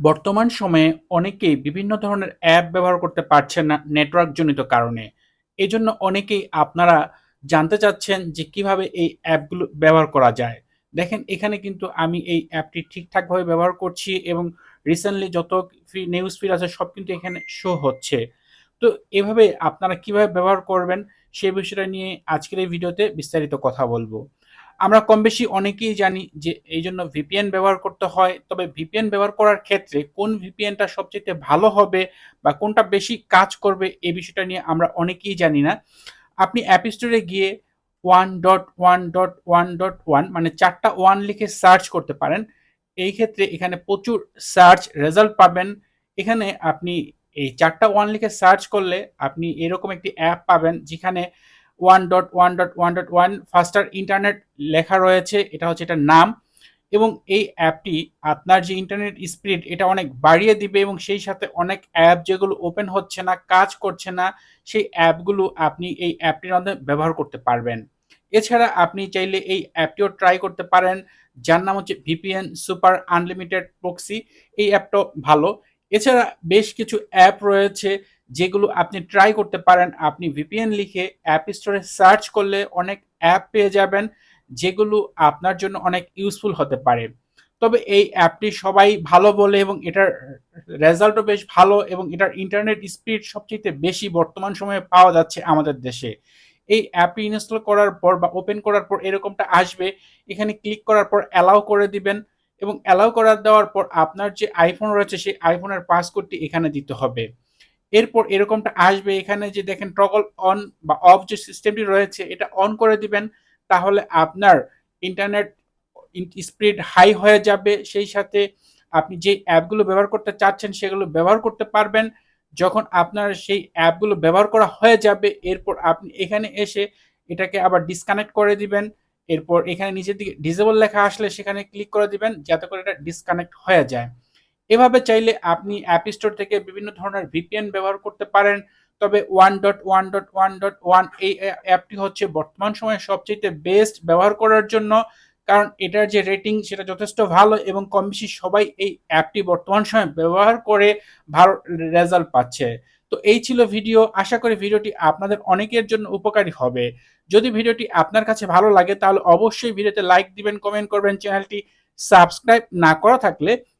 বর্তমান সময়ে অনেকেই বিভিন্ন ধরনের অ্যাপ ব্যবহার করতে পারছেন না নেটওয়ার্কজনিত কারণে। এজন্য অনেকেই আপনারা জানতে চাচ্ছেন যে কীভাবে এই অ্যাপগুলো ব্যবহার করা যায়। দেখেন, এখানে কিন্তু আমি এই অ্যাপটি ঠিকঠাকভাবে ব্যবহার করছি এবং রিসেন্টলি যত ফ্রি নিউজ ফিড আছে সব কিন্তু এখানে শো হচ্ছে। তো এভাবে আপনারা কীভাবে ব্যবহার করবেন সে বিষয়টা নিয়ে আজকের এই ভিডিওতে বিস্তারিত কথা বলব। আমরা কম বেশি অনেকেই জানি যে এই জন্য ভিপিএন ব্যবহার করতে হয়। তবে ভিপিএন ব্যবহার করার ক্ষেত্রে কোন ভিপিএনটা টা সবচাইতে ভালো হবে বা কোনটা বেশি কাজ করবে এই বিষয়টা নিয়ে আমরা অনেকেই জানি না। আপনি অ্যাপ স্টোরে গিয়ে 1.1.1.1 মানে ৪ টা 1 লিখে সার্চ করতে পারেন। এই ক্ষেত্রে এখানে প্রচুর সার্চ রেজাল্ট পাবেন। এখানে আপনি এই ৪ টা 1 লিখে সার্চ করলে আপনি এরকম একটি অ্যাপ পাবেন যেখানে 1.1.1.1 ফাস্টার ইন্টারনেট লেখা রয়েছে। এটা হচ্ছে এটার নাম এবং এই অ্যাপটি আপনার যে ইন্টারনেট স্পিড এটা অনেক বাড়িয়ে দিবে এবং সেই সাথে অনেক অ্যাপ যেগুলো ওপেন হচ্ছে না, কাজ করছে না, সেই অ্যাপগুলো আপনি এই অ্যাপটির মাধ্যমে ব্যবহার করতে পারবেন। এছাড়া আপনি চাইলে এই অ্যাপটিও ট্রাই করতে পারেন। যার নাম হচ্ছে VPN সুপার আনলিমিটেড প্রক্সি। এই অ্যাপটাও ভালো। এছাড়া বেশ কিছু অ্যাপ রয়েছে যেগুলো আপনি ট্রাই করতে পারেন। আপনি ভিপিএন লিখে অ্যাপ স্টোরে সার্চ করলে অনেক অ্যাপ পেয়ে যাবেন, যেগুলো আপনার জন্য অনেক ইউজফুল হতে পারে। তবে এই অ্যাপটি সবাই ভালো বলে এবং এটার রেজাল্টও বেশ ভালো এবং এটার ইন্টারনেট স্পিড সবচেয়ে বেশি বর্তমান সময়ে পাওয়া যাচ্ছে আমাদের দেশে। এই অ্যাপটি ইনস্টল করার পর বা ওপেন করার পর এরকমটা আসবে। এখানে ক্লিক করার পর অ্যালাউ করে দিবেন এবং অ্যালাউ করার দেওয়ার পর আপনার যে আইফোন রয়েছে, সেই আইফোনের পাসকোডটি এখানে দিতে হবে। এরপর এরকমটা আসবে এখানে যে দেখেন টগল অন বা অফ যে সিস্টেমটি রয়েছে, এটা অন করে দিবেন। তাহলে আপনার ইন্টারনেট ইন স্পিড হাই হয়ে যাবে। সেই সাথে আপনি যে অ্যাপগুলো ব্যবহার করতে চাচ্ছেন, সেগুলো ব্যবহার করতে পারবেন। যখন আপনার সেই অ্যাপগুলো ব্যবহার করা হয়ে যাবে, এরপর আপনি এখানে এসে এটাকে আবার ডিসকানেক্ট করে দিবেন। এরপর এখানে নিচের দিকে ডিসেবল লেখা আসলে সেখানে ক্লিক করে দিবেন, যাতে করে এটা ডিসকানেক্ট হয়ে যায়। এভাবে চাইলে আপনি অ্যাপ স্টোর থেকে বিভিন্ন ধরনের VPN ব্যবহার করতে পারেন। তবে 1.1.1.1 এই অ্যাপটি হচ্ছে বর্তমান সময়ে সবচাইতে বেস্ট ব্যবহার করার জন্য। কারণ এটার যে রেটিং সেটা যথেষ্ট ভালো এবং কম বেশি সবাই এই অ্যাপটি বর্তমান সময়ে ব্যবহার করে ভালো রেজাল্ট পাচ্ছে। তো এই ছিল ভিডিও। আশা করি ভিডিওটি আপনাদের অনেকের জন্য উপকারী হবে। যদি ভিডিওটি আপনার কাছে ভালো লাগে তাহলে অবশ্যই ভিডিওতে লাইক দিবেন, কমেন্ট করবেন। চ্যানেলটি সাবস্ক্রাইব না করা থাকলে